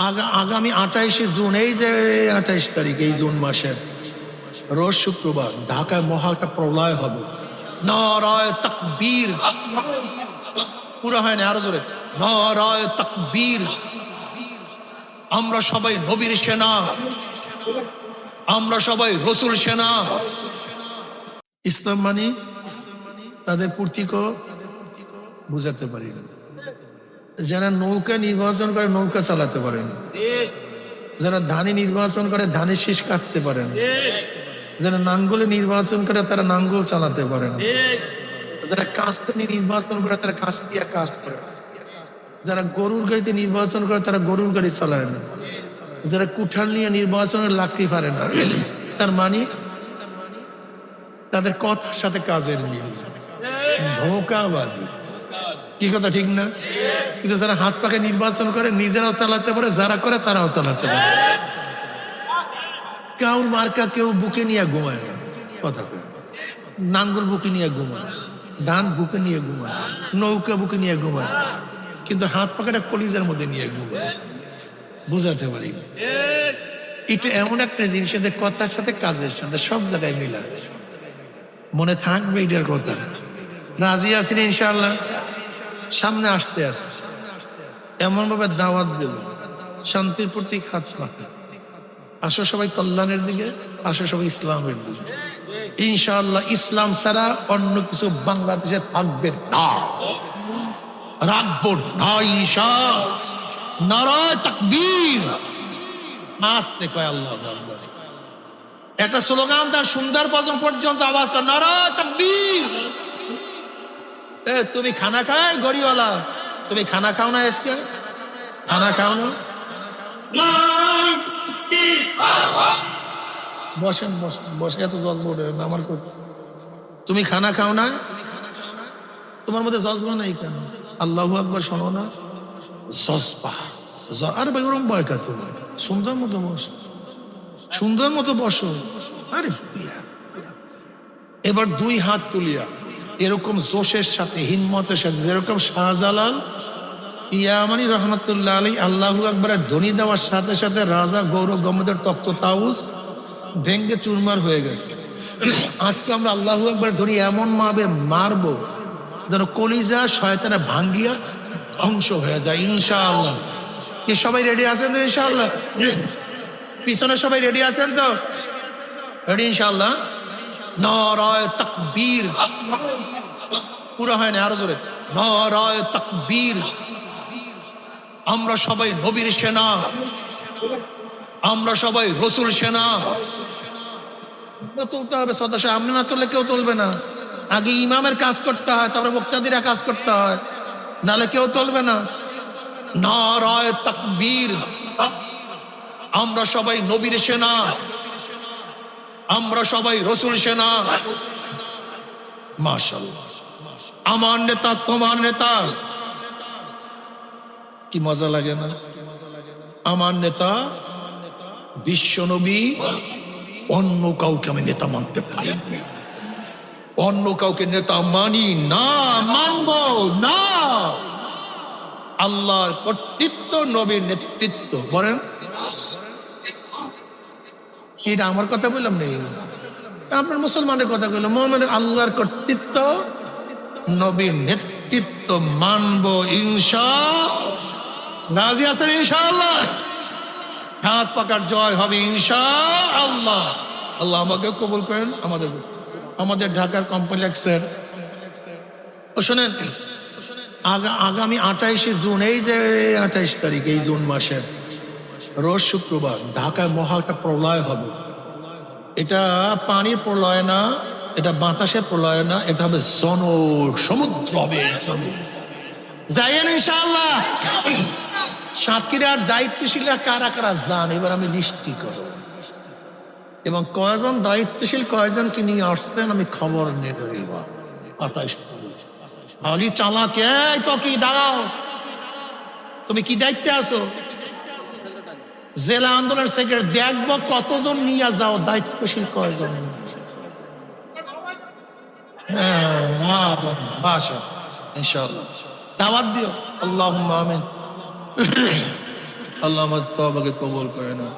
আগা- আগামী আঠাইশে জুন, এই যে আঠাইশ তারিখ, এই জুন মাসের রোজ শুক্রবার ঢাকায় মহা একটা প্রলয় হবে। নরয় তকবীর। পুরো হয় না আরও জোরে। নরয় তকবীর। আমরা সবাই নবীর সেনা। আমরা সবাই রসুল সেনা। ইসলাম মানে তাদের পূর্তিকও বুঝাতে পারি না। যারা নৌকা নির্বাচন করে, নৌকা চালাতে পারেন। যারা ধানে নির্বাচন করে, ধানের শীষ কাটতে পারেন। যারা নাঙ্গলে নির্বাচন করে, তারা নাঙ্গল চালাতে পারেন। যারা কাস্তে নির্বাচন করে, তারা কাজ দিয়ে কাজ করে। যারা গরুর গাড়িতে নির্বাচন করে, তারা গরুর গাড়ি চালায় না। যারা কুঠার নিয়ে নির্বাচনের লাকড়ি পারে না। তার মানে তাদের কথার সাথে কাজের মিল। ধোকাবাজি। কি কথা, ঠিক না? কিন্তু যারা হাত পাকে নির্বাচন করে, নিজেরাও চালাতে পারে, যারা করে, তারাও চালাতে পারে। কাউর মার্কা কেউ বুকে নিয়ে ঘুমায় না। কথা নাঙ্গল বুকে নিয়ে ঘুমায়। ধান বুকে নিয়ে ঘুমায়। নৌকা বুকে নিয়ে ঘুমায়। কিন্তু হাত পাকাটা কলিজার মধ্যে নিয়ে ঘুমায়। বুঝাতে পারি। এটা এমন একটা জিনিস কথার সাথে কাজের সাথে সব জায়গায় মিল আছে। মনে থাকবে এটার কথা। রাজি আছেন ইনশাল্লাহ সামনে আসতে আছে। এমন ভাবে দাওয়াত দেব শান্তির প্রতি পাকা। আসো সবাই কল্যাণের দিকে, আসো সবাই ইসলামের দিকে। ইনশাআল্লাহ ইসলাম ছাড়া অন্য কিছু বাংলাদেশে থাকবে না। রাখব না ইনশা নারায় তাকবীর। আসতে কয় আল্লাহ একটা স্লোগান তার সুন্দর পর্যন্ত আওয়াজ নারায় তাকবীর। এ, তুমি খানা খায়, গড়িওয়ালা? তুমি খানা খাও না আজকে খানা খাও না? বসেন বসেন, বসে এত জজবা আমার কথা তুমি খানা খাও না? তোমার মধ্যে জজবা নাই কেন? আল্লাহু আকবার শোনো না? জজবা। আরে ভাই, ওরম বয় কা তুমি সুন্দর মতো বসো। সুন্দর মতো বসো। আরে। এবার দুই হাত তুলিয়া। এরকম জোশের সাথে, হিম্মতের সাথে, যেরকম শাহজালাল, ইয়ামানি রহমতুল্লাহ আলী আল্লাহু আকবরের ধ্বনি দেওয়ার সাথে সাথে রাজা গৌরব গম্মদের তক্ত তাউস ভেঙ্গে চুরমার হয়ে গেছে। আজকে আমরা আল্লাহু আকবর ধ্বনি এমন ভাবে মারবো যেন কলিজা শয়তানে ভাঙ্গিয়া ধ্বংস হয়ে যায়, ইনশাআল্লাহ। কি সবাই রেডি আছেন তো, ইনশাআল্লাহ? পিছনে সবাই রেডি আছেন তো? রেডি ইনশাআল্লাহ? নরয় তকবীর। পুরো হয় না আরও জোরে। নরয় তকবীর। আমরা সবাই নবীর সেনা। আমরা সবাই রসুল সেনা। তুলতে হবে সদস্য আপনি না তুললে কেউ তুলবে না। আগে ইমামের কাজ করতে হয়, তারপরে মুক্তাদিরা কাজ করতে হয়। নালে কেউ তুলবে না। নারায় তাকবীর। আমরা সবাই নবীর সেনা। আমরা সবাই রসুল সেনা। মাশাল্লাহ আমার নেতা, তোমার নেতা। কি মজা লাগে না? আমার নেতা বিশ্বনবী অন্য কাউকে আমি নেতা মানতে পারি। অন্য কাউকে নেতা মানি না, মানব না। আল্লাহর কর্তৃত্ব, নবীর নেতৃত্ব। বলেন। এটা আমার কথা বললাম নেই আপনার মুসলমানের কথা বললাম মোহাম্মদ আল্লাহর কর্তৃত্ব, নবীর নেতৃত্ব মানব, ইনশা রাজি ইনশাআল্লাহ? হাত পাকার জয় হবে ইনশা আল্লাহ আল্লাহ আমাকে কবুল করেন, আমাদের আমাদের ঢাকার কমপ্লেক্সের, ও শোনেন, আগা- আগামী আঠাইশে জুন, এই যে আঠাইশ তারিখ, এই জুন মাসের রোজ শুক্রবার ঢাকায় মহা একটা প্রলয় হবে। এটা পানির প্রলয় না, এটা বাতাসের প্রলয় না, এটা হবে জন সমুদ্র হবে। যাইয়েন ইনশাআল্লাহ। সাতক্ষীরার দায়িত্বশীলরা কারা কারা যান এবার আমি লিস্টি করব। এবং কয়জন দায়িত্বশীল কয়জনকে নিয়ে আসছেন আমি খবর নেব এবার। আঠাইশ তারিখ। চালাকে তো কি দাঁড়াও। তুমি কি দায়িত্বে আছো? জেলা আন্দোলনের সেক্রেটারি দেখব কতজন নিয়ে যাও, দায়িত্বশীল কয়জন? দিও। আল্লাহ আল্লাহ তো আমাকে কবল করে না